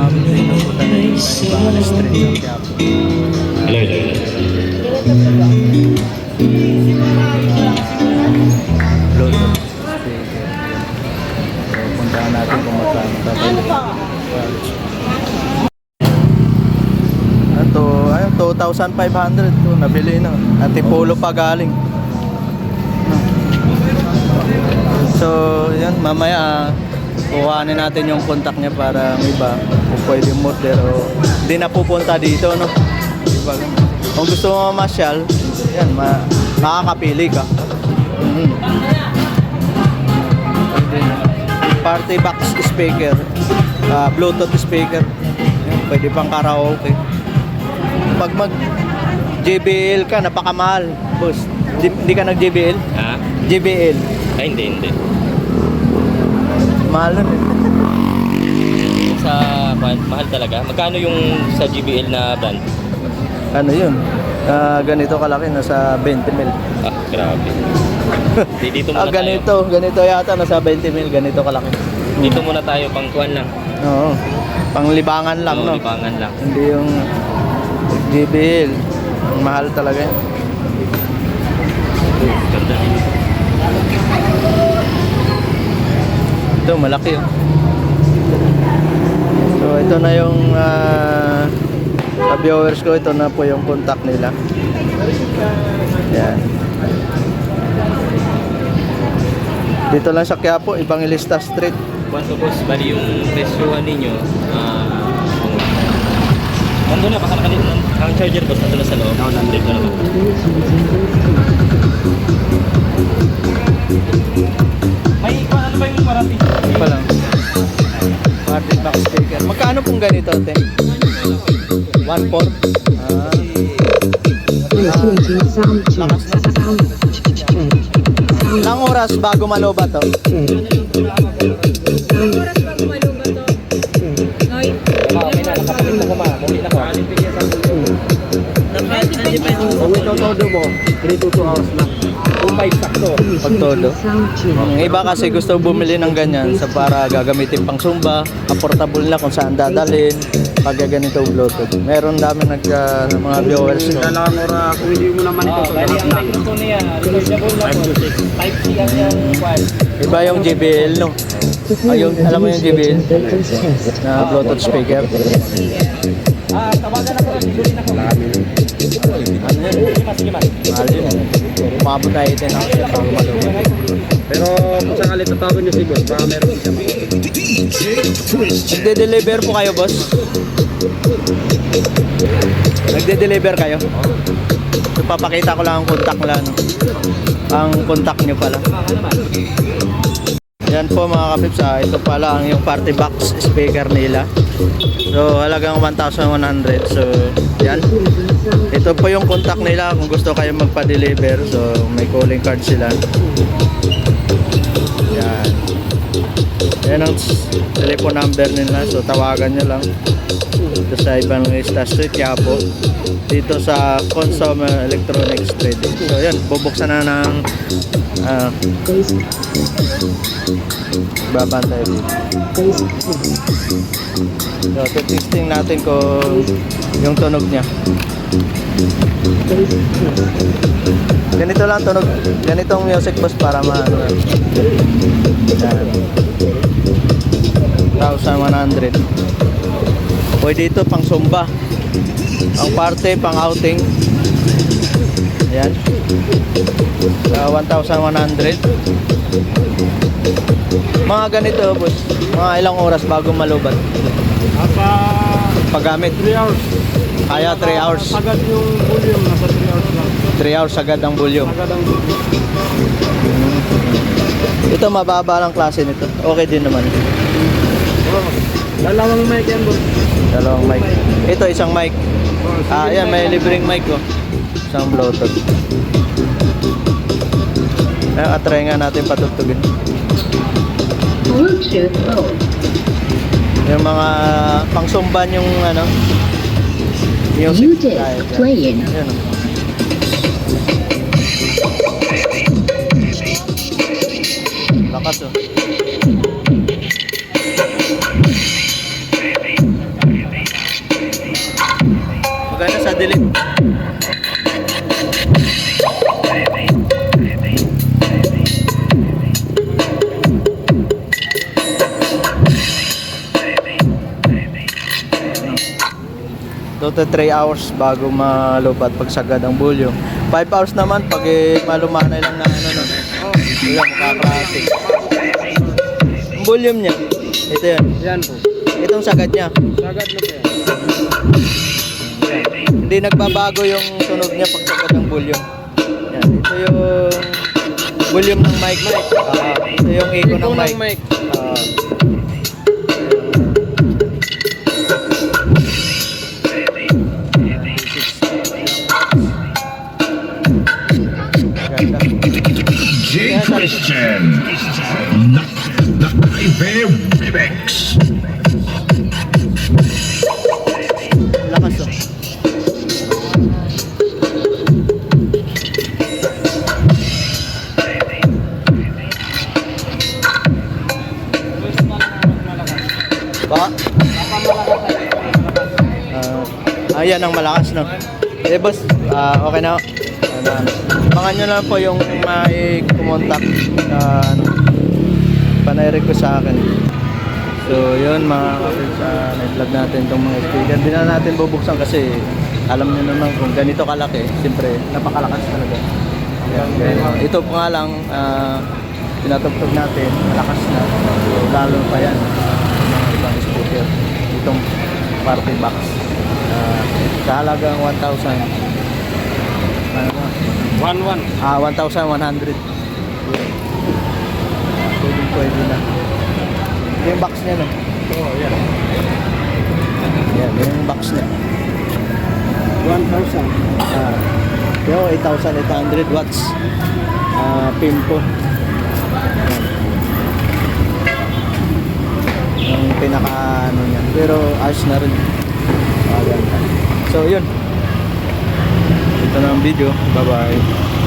Avenue, ito po tayo yung Ibangan Street sa Quiapo. Hello, hello. So, puntahan natin kung magkano tayo. Ito, ayun, 2,500 to, nabili na. At Polo pa galing. So, yan, mamaya kuhanin natin yung contact niya para may iba kung pwede order o hindi na pupunta dito, no? Diba? Kung gusto mo mamasyal, yan, ma makakapili ka. Mhm. Party box speaker, ah, Bluetooth speaker, yan, pwede pang karaoke. Pag mag JBL ka, napakamahal, boss. Di, di ka nag JBL? Ha? JBL. Ay, hindi, hindi. Mahal nun eh. Sa, mahal, mahal talaga. Magkano yung sa GBL na brand? Ano yun? Ah, ganito kalaki, nasa 20 mil. Ah, grabe. Di, dito Ah, muna ganito, ganito yata, nasa 20 mil, ganito kalaki. tayo. Dito muna tayo, pang kuwan lang. Oo. Panglibangan lang, Oo, no? Libangan lang. Hindi yung JBL. Ang mahal talaga yan. Ganda din. Ito, malaki oh. So, ito na yung ah, sa viewers ko, ito na po yung contact nila. Yan. Dito lang sa Quiapo, Evangelista Street. Kwanto boss, bali yung presyohan ninyo, ah, kung... Nandun na, baka nakalit ang, charger boss, nandun na sa loob. Oo, nandun na. May, Pong ganito, te? 1.4? Ah. Ilang oras bago maloba to? Okay Kung ito todo mo, 3 to 2 hours na. Kung 5 sakto. Pag todo. Ang iba kasi gusto bumili ng ganyan sa para gagamitin pang zumba, affordable na kung saan dadalhin pag ganito bluetooth. Meron dami nag ah, mga viewers ko. Dalawang ora kung hindi mo naman ito Oh, bali ang niya, rechargeable na po. Type C ang yung. Iba yung JBL no. Ayun, alam mo yung JBL na bluetooth speaker. Ah, tawagan ako rin, sulit ako. Umabot na 18 hours yun bago maloba. Pero kung sakali tatawagin niyo si boss, baka meron siya. Nagde-deliver po kayo, boss? Nagde-deliver kayo? So, papakita ko lang ang contact lang. No? Ang contact nyo pala. Yan po mga kapips, ah, ito pala ang yung party box speaker nila. So halagang 1,100. So yan. Ito po yung contact nila kung gusto kayo magpa-deliver. So may calling card sila. Yan. Yan ang telephone number nila. So tawagan nyo lang. Dito sa Evangelista Street, Quiapo. Dito sa Consumer Electronics Trading. So yan, bubuksan na ng ah, babantay dito. So, testing natin kung yung tunog niya. Ganito lang tunog. Ganitong music boss para ma ano. Yan. 1,100. Pwede ito pang sumba. Ang parte pang outing. Ayan. Sa 1,100. Mga ganito boss. Mga ilang oras bago malubat. Apa Paggamit. 3 hours. Kaya 3 hours. Agad yung volume, nasa 3 hours lang. 3 hours agad ang volume. Agad ang volume. Ito mababa lang klase nito. Okay din naman. Dalawang mic yan boss. Dalawang mic. Ito isang mic. Oh, Ah, yan may libreng mic ko. Isang Ayun, at try nga natin patugtugin. Bluetooth mode. Yung mga pangsumban yung ano. Music. Playing. Ayun. Oh. Lakas oh. Maganda sa delete. 2 to 3 hours bago malubat pagsagad ang volume. 5 hours naman pag eh, malumanay lang na ano no. Oh, Wala, makakrate. Ang volume niya, ito yan. yan po. Itong sagad niya. Sagad na po yan. Hindi nagbabago yung tunog niya pag sagad ng volume. Yan, ito yung volume ng mic. Ah, ito yung echo ng mic. ng mic. Ah. J. Christian. Na, Nakaibe Remix. Lakas oh. Ba? Ah, ayan ang malakas no. Eh boss, ah, okay na. Ano. Abangan nyo lang po yung may kumontak sa ano, panayrik ko sa akin. So yun mga kapatid sa na-vlog natin itong mga speaker. Hindi na natin bubuksan kasi alam nyo naman kung ganito kalaki, siyempre napakalakas talaga. Yan, yan. Ito po nga lang, ah, pinatugtog natin, malakas na. So, lalo pa yan, mga ibang speaker. Itong party box. Ah, sa halagang 1,000. Ano ba? 1-1. Ah, 1,100. Pwede pwede na. Ito yung box niya, no? Oh, yan. Yan, yung box niya. 1,000. Ah, yung 8,800 watts. Ah, pimpo. Yung pinaka ano niya. Pero ayos na rin. Ah, yan. So, yun. Ito na ang video. Bye-bye.